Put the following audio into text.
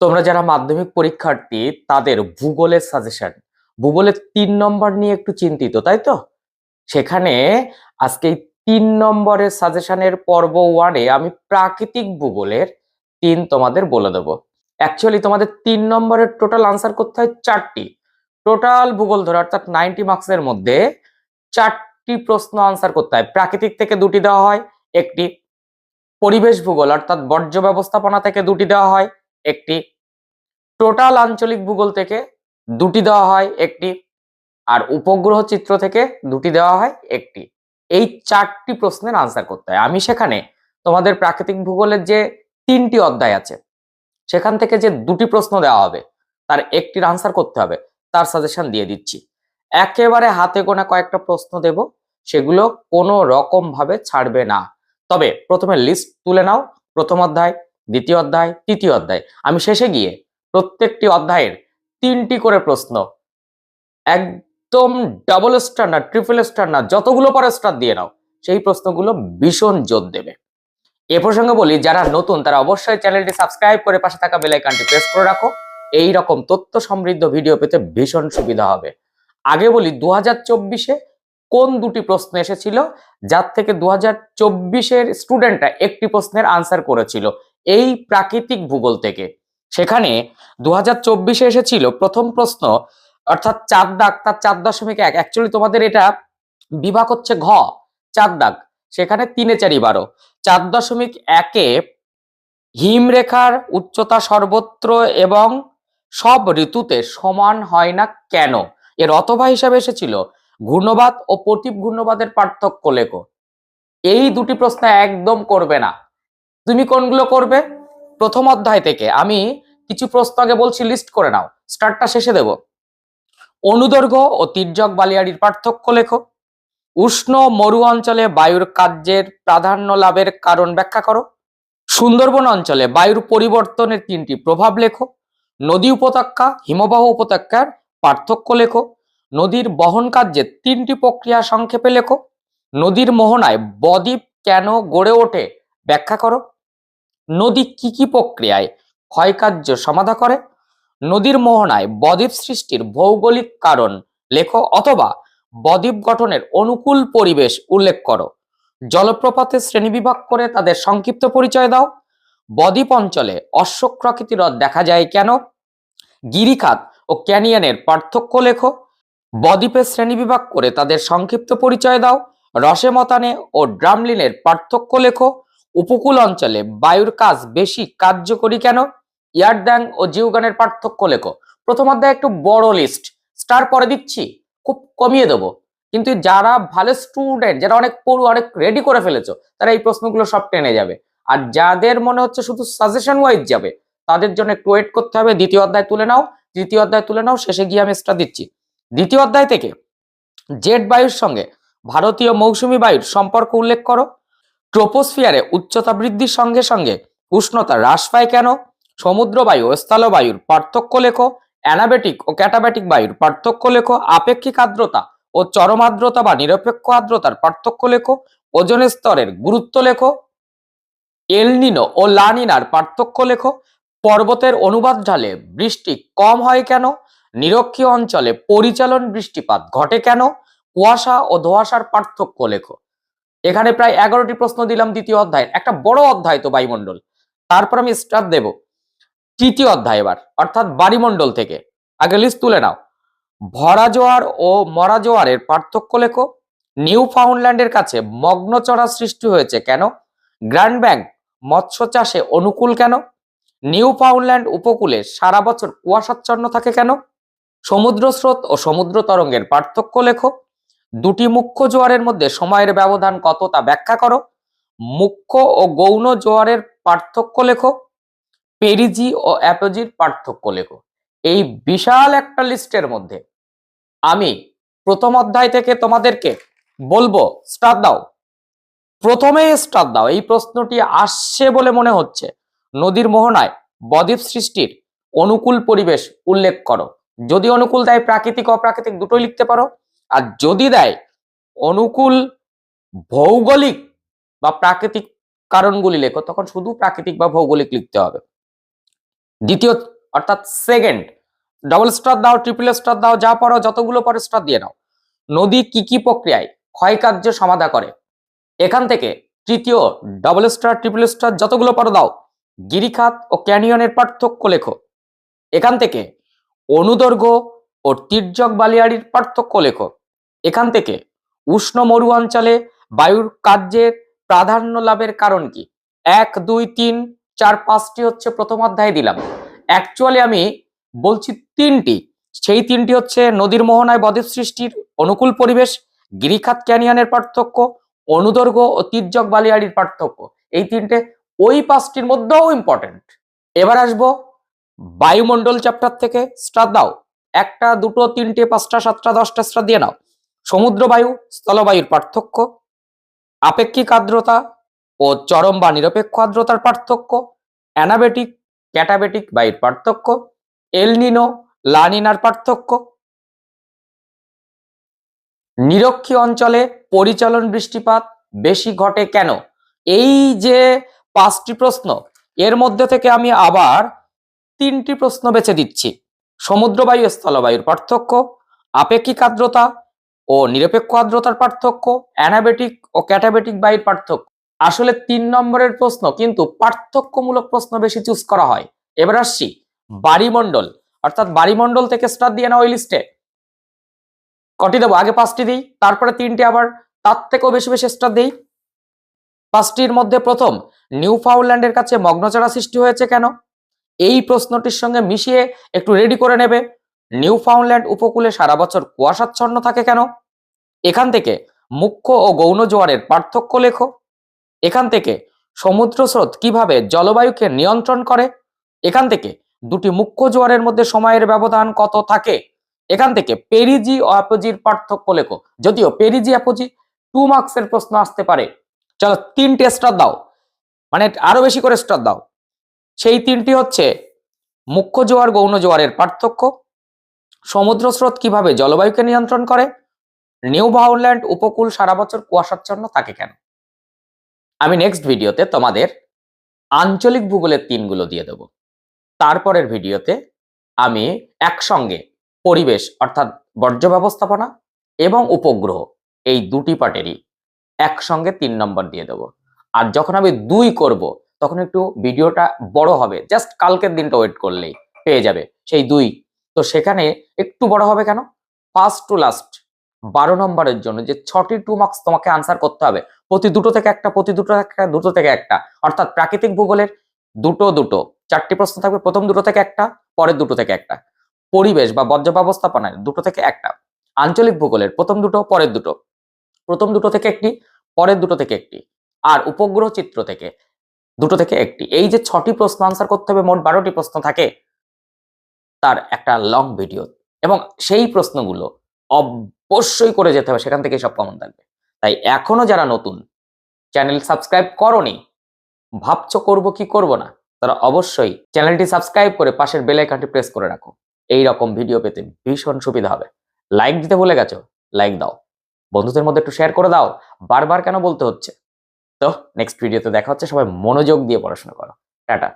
তোমরা যারা মাধ্যমিক পরীক্ষার্থী, তাদের ভূগোলের সাজেশন ভূগোলের তিন নম্বর নিয়ে একটু চিন্তিত, তাই তো? সেখানে আজকে তিন নম্বরের সাজেশনের পর্ব ওয়ানে আমি প্রাকৃতিক ভূগোলের তিন তোমাদের বলে দেবো। অ্যাকচুয়ালি তোমাদের তিন নম্বরের টোটাল আনসার করতে হয় চারটি। টোটাল ভূগোল ধরে, অর্থাৎ নাইনটি মার্কসের মধ্যে চারটি প্রশ্ন আনসার করতে হয়। প্রাকৃতিক থেকে দুটি দেওয়া হয়, একটি পরিবেশ ভূগোল, অর্থাৎ বর্জ্য ব্যবস্থাপনা থেকে দুটি দেওয়া হয়। একটি টোটাল আঞ্চলিক ভূগোল থেকে দুটি দেওয়া হয় একটি, আর উপগ্রহ চিত্র থেকে দুটি দেওয়া হয় একটি। এই চারটি প্রশ্নের আনসার করতে হয়। আমি সেখানে তোমাদের প্রাকৃতিক ভূগোলের যে তিনটি অধ্যায় আছে, সেখান থেকে যে দুটি প্রশ্ন দেওয়া হবে, তার একটির আনসার করতে হবে, তার সাজেশন দিয়ে দিচ্ছি। একেবারে হাতে গোনা কয়েকটা প্রশ্ন দেব, সেগুলো কোনো রকম ভাবে ছাড়বে না। তবে প্রথমে লিস্ট তুলে নাও, প্রথম অধ্যায় দ্বিতীয় অধ্যায়, তৃতীয় অধ্যায়। আমি শেষে গিয়ে প্রত্যেকটি অধ্যায়ের তিনটি করে প্রশ্ন, একদম ডাবল স্টার না ট্রিপল স্টার না, যতগুলো পারো স্টার দিয়ে নাও। সেই প্রশ্নগুলো ভীষণ জোর দেবে। এ প্রসঙ্গে বলি, যারা নতুন, তারা অবশ্যই চ্যানেলটি সাবস্ক্রাইব করে পাশে থাকা বেল আইকনটি প্রেস করে রাখো। এই রকম তথ্য সমৃদ্ধ ভিডিও পেতে ভীষণ সুবিধা হবে। আগে বলি দু হাজার কোন দুটি প্রশ্ন এসেছিল? যার থেকে দু হাজার স্টুডেন্টরা একটি প্রশ্নের আনসার করেছিল। এই প্রাকৃতিক ভূগোল থেকে। সেখানে দু হাজার এসেছিল প্রথম প্রশ্ন, অর্থাৎ চার দাগ, তার চার দশমিক এক। অ্যাকচুয়ালি তোমাদের এটা বিভাগ হচ্ছে ঘ চার দাগ। সেখানে তিনে চারি বারো। চার দশমিক একে হিমরেখার উচ্চতা সর্বত্র এবং সব ঋতুতে সমান হয় না কেন? এর অথবা হিসাবে এসেছিল ঘূর্ণবাদ ও প্রতীপ ঘূর্ণবাদের পার্থক্য লেখো। এই দুটি প্রশ্ন একদম করবে না। তুমি কোনগুলো করবে? প্রথম অধ্যায় থেকে আমি কিছু প্রশ্ন আগে বলছি লিস্ট করে নাও। স্টার্টটা শেষে দেব। অনুদৈর্ঘ্য ও তির্যক বালিয়াড়ির পার্থক্য লেখো। উষ্ণ মরু অঞ্চলে বায়ুর কার্যের প্রাধান্য লাভের কারণ ব্যাখ্যা করো। সুন্দরবন অঞ্চলে বায়ুর পরিবর্তনের তিনটি প্রভাব লেখো। নদী উপত্যকা, হিমবাহ উপত্যকার পার্থক্য লেখো। নদীর বহন কার্যের তিনটি প্রক্রিয়া সংক্ষেপে লেখো। নদীর মোহনায় বদ্বীপ কেন গড়ে ওঠে ব্যাখ্যা করো। নদী কি কি প্রক্রিয়ায় ক্ষয়কার্য সমাধা করে? নদীর মোহনায় বদ্বীপ সৃষ্টির ভৌগোলিক কারণ লেখো অথবা বদ্বীপ গঠনের অনুকূল পরিবেশ উল্লেখ করো। জলপ্রপাতের শ্রেণীবিভাগ করে তাদের সংক্ষিপ্ত পরিচয় দাও। বদ্বীপ অঞ্চলে অশ্বক্রাকৃতি হ্রদ দেখা যায় কেন? গিরিখাত ও ক্যানিয়নের পার্থক্য লেখো। বদ্বীপের শ্রেণীবিভাগ করে তাদের সংক্ষিপ্ত পরিচয় দাও। রসে মতানে ও ড্রামলিনের পার্থক্য লেখো। উপকূল অঞ্চলে বায়ুর কাজ বেশি কার্যকরী কেন? ইয়ারড্যাং ও জিউগানের পার্থক্য লেখো। প্রথম অধ্যায় একটু বড় লিস্ট স্টার পরে দিচ্ছি, খুব কমিয়ে দেবো। কিন্তু যারা ভালো স্টুডেন্ট যারা অনেক পড়ু, অনেক রেডি করে ফেলেছো, তারা এই প্রশ্নগুলো সব টেনে যাবে। আর যাদের মনে হচ্ছে শুধু সাজেশন ওয়াইজ যাবে, তাদের জন্য একটু ওয়েট করতে হবে। দ্বিতীয় অধ্যায় তুলে নাও তৃতীয় অধ্যায় তুলে নাও, শেষে গিয়ে আমি স্টার দিচ্ছি। দ্বিতীয় অধ্যায় থেকে জেট বায়ুর সঙ্গে ভারতীয় মৌসুমী বায়ুর সম্পর্ক উল্লেখ করো। ট্রোপোস্ফিয়ারে উচ্চতা বৃদ্ধির সঙ্গে সঙ্গে উষ্ণতা হ্রাস পায় কেন? সমুদ্র বায়ু ও স্থলবায়ুর পার্থক্য লেখো, অ্যানাবেটিক ও ক্যাটাবেটিক বায়ুর পার্থক্য লেখো, আপেক্ষিক আর্দ্রতা ও চরম আর্দ্রতা বা নিরপেক্ষ আর্দ্রতার পার্থক্য লেখো, ওজন স্তরের গুরুত্ব লেখো, এলনিনো ও লানিনার পার্থক্য লেখো, পর্বতের অনুবাদ ঢালে বৃষ্টি কম হয় কেন? নিরক্ষীয় অঞ্চলে পরিচালন বৃষ্টিপাত ঘটে কেন? কুয়াশা ও ধোঁয়াশার পার্থক্য লেখো। এখানে প্রায় এগারোটি প্রশ্ন দিলাম দ্বিতীয় অধ্যায় একটা বড় অধ্যায় তো বায়ুমণ্ডল। তারপর আমি স্টার দেব। তৃতীয় অধ্যায় এবার, অর্থাৎ বাড়িমণ্ডল থেকে। আগে লিস্ট তুলে নাও। ভরা জোয়ার ও মরা জোয়ারের পার্থক্য লেখো। নিউ ফাউন্ডল্যান্ডের কাছে মগ্নচড়া সৃষ্টি হয়েছে কেন? গ্র্যান্ড ব্যাংক মৎস্য চাষে অনুকূল কেন? নিউ ফাউন্ডল্যান্ড উপকূলে সারা বছর কুয়াশাচ্ছন্ন থাকে কেন? সমুদ্র স্রোত ও সমুদ্র তরঙ্গের পার্থক্য লেখো। দুটি মুখ্য জোয়ারের মধ্যে সময়ের ব্যবধান কত তা ব্যাখ্যা করো। মুখ্য ও গৌণ জোয়ারের পার্থক্য লেখো। পেরিজি ও অ্যাপোজির পার্থক্য লেখো। এই বিশাল একটা লিস্টের মধ্যে আমি প্রথম অধ্যায় থেকে তোমাদেরকে বলব স্টার দাও। প্রথমে স্টার দাও। এই প্রশ্নটি আসছে বলে মনে হচ্ছে। নদীর মোহনায় বদ্বীপ সৃষ্টির অনুকূল পরিবেশ উল্লেখ করো। যদি অনুকূল দেয় প্রাকৃতিক অপ্রাকৃতিক দুটোই লিখতে পারো। আর যদি দেয়, অনুকূল ভৌগোলিক বা প্রাকৃতিক কারণগুলি লেখো, তখন শুধু প্রাকৃতিক বা ভৌগোলিক লিখতে হবে। দ্বিতীয়, অর্থাৎ সেকেন্ড ডবল স্টার দাও ট্রিপল স্টার দাও, যা পারো, যতগুলো পারো স্টার দিয়ে নাও। নদী কি কি প্রক্রিয়ায় ক্ষয়কার্য সমাধা করে? এখান থেকে তৃতীয় ডবল স্টার ট্রিপল স্টার যতগুলো পারো দাও। গিরিখাত ও ক্যানিয়নের পার্থক্য লেখো। এখান থেকে অনুদৈর্ঘ্য ও তির্যক বালিয়াড়ির পার্থক্য লেখো। এখান থেকে উষ্ণ মরু অঞ্চলে বায়ুর কার্যের প্রাধান্য লাভের কারণ কি? এক, দুই, তিন, চার, পাঁচটি হচ্ছে প্রথম অধ্যায়ে দিলাম। অ্যাকচুয়ালি আমি বলছি তিনটি। সেই তিনটি হচ্ছে নদীর মোহনায় বদের সৃষ্টির অনুকূল পরিবেশ, গিরিখাত ক্যানিয়নের পার্থক্য অনুদৈর্ঘ্য ও তির্যক বালিয়াড়ির পার্থক্য। এই তিনটে ওই পাঁচটির মধ্যেও ইম্পর্টেন্ট এবার আসব বায়ুমণ্ডল চ্যাপ্টার থেকে। স্টার দাও একটা, দুটো, তিনটে, পাঁচটা, সাতটা, দশটা স্টার দিয়ে নাও। সমুদ্র বায়ু স্থলবায়ুর পার্থক্য, আপেক্ষিক আর্দ্রতা ও চরম বা নিরপেক্ষ আর্দ্রতার পার্থক্য, অ্যানাবেটিক, ক্যাটাবেটিক বায়ুর পার্থক্য এলনিনো লানিনার পার্থক্য। নিরক্ষী অঞ্চলে পরিচালন বৃষ্টিপাত বেশি ঘটে কেন? এই যে পাঁচটি প্রশ্ন, এর মধ্যে থেকে আমি আবার তিনটি প্রশ্ন বেছে দিচ্ছি। সমুদ্রবায়ু, স্থলবায়ুর পার্থক্য, আপেক্ষিক আর্দ্রতা ও নিরপেক্ষ আর্দ্রতার পার্থক্য, অ্যানাবেটিক ও ক্যাটাবেটিক বায়ুর পার্থক্য। আসলে তিন নম্বরের প্রশ্ন কিন্তু পার্থক্যমূলক প্রশ্ন বেশি চুজ করা হয়। এবার আসছি বাড়িমণ্ডল অর্থাৎ বাড়িমণ্ডল থেকে স্টার দিয়ে না ওই লিস্টে কটি দেবো? আগে পাঁচটি দিই, তারপরে তিনটি আবার, তার থেকেও বেশি বেশি স্টার দিই। পাঁচটির মধ্যে প্রথম নিউ ফাউন্ডল্যান্ডের কাছে মগ্নচারা সৃষ্টি হয়েছে কেন? এই প্রশ্নটির সঙ্গে মিশিয়ে একটু রেডি করে নেবে। নিউ ফাউন্ডল্যান্ড উপকূলে সারা বছর কুয়াশাচ্ছন্ন থাকে কেন? এখান থেকে মুখ্য ও গৌণ জোয়ারের পার্থক্য লেখো। এখান থেকে সমুদ্র স্রোত কীভাবে জলবায়ুকে নিয়ন্ত্রণ করে? এখান থেকে দুটি মুখ্য জোয়ারের মধ্যে সময়ের ব্যবধান কত থাকে? এখান থেকে পেরিজি ও অ্যাপোজির পার্থক্য লেখো। যদিও পেরিজি, অ্যাপোজি টু মার্কসের প্রশ্ন আসতে পারে। চলো তিনটে স্টার দাও। মানে আরও বেশি করে স্টার দাও। সেই তিনটি হচ্ছে মুখ্য জোয়ার, গৌণ জোয়ারের পার্থক্য। সমুদ্র স্রোত কীভাবে জলবায়ুকে নিয়ন্ত্রণ করে? নিউ ফাউন্ডল্যান্ড উপকূল সারা বছর কুয়াশাচ্ছন্ন থাকে কেন? আমি নেক্সট ভিডিওতে তোমাদের আঞ্চলিক ভূগোলের তিনগুলো দিয়ে দেব। তারপরের ভিডিওতে আমি একসঙ্গে পরিবেশ অর্থাৎ বর্জ্য ব্যবস্থাপনা এবং উপগ্রহ এই দুটি পার্টেরই একসঙ্গে তিন নম্বর দিয়ে দেব। আর যখন আমি দুই করব, তখন একটু ভিডিওটা বড় হবে জাস্ট কালকের দিনটা ওয়েট করলেই পেয়ে যাবে সেই দুই। তো সেখানে একটু বড় হবে কেন? ফার্স্ট টু লাস্ট বারো নম্বরের জন্য যে ছটি টু মার্কস তোমাকে আনসার করতে হবে। প্রতি দুটো থেকে একটা, প্রতি দুটো থেকে দুটো থেকে একটা। অর্থাৎ প্রাকৃতিক ভূগোলের দুটো দুটো। চারটি প্রশ্ন থাকবে, প্রথম দুটো থেকে একটা, পরের দুটো থেকে একটা। পরিবেশ বা বর্জ্য ব্যবস্থাপনায় দুটো থেকে একটা। আঞ্চলিক ভূগোলের প্রথম দুটো, পরের দুটো। প্রথম দুটো থেকে একটি, পরের দুটো থেকে একটি। আর উপগ্রহ চিত্র থেকে দুটো থেকে একটি। এই যে ছটি প্রশ্ন আনসার করতে হবে, মোট বারোটি প্রশ্ন থাকে, তার একটা লং ভিডিও এবং সেই প্রশ্নগুলো অবশ্যই করে যেতে হবে, সেখান থেকে সব কমন থাকবে। তাই এখনও যারা নতুন চ্যানেল সাবস্ক্রাইব করনি, ভাবছ করব কি করব না, তারা অবশ্যই চ্যানেলটি সাবস্ক্রাইব করে পাশের বেল আইকনটি প্রেস করে রাখো। এই রকম ভিডিও পেতে ভীষণ সুবিধা হবে। লাইক দিতে ভুলে গেছো? লাইক দাও। বন্ধুদের মধ্যে একটু শেয়ার করে দাও। বারবার কেন বলতে হচ্ছে? তো নেক্সট ভিডিওতে দেখা হচ্ছে, সবাই মনোযোগ দিয়ে পড়াশোনা করো। টাটা।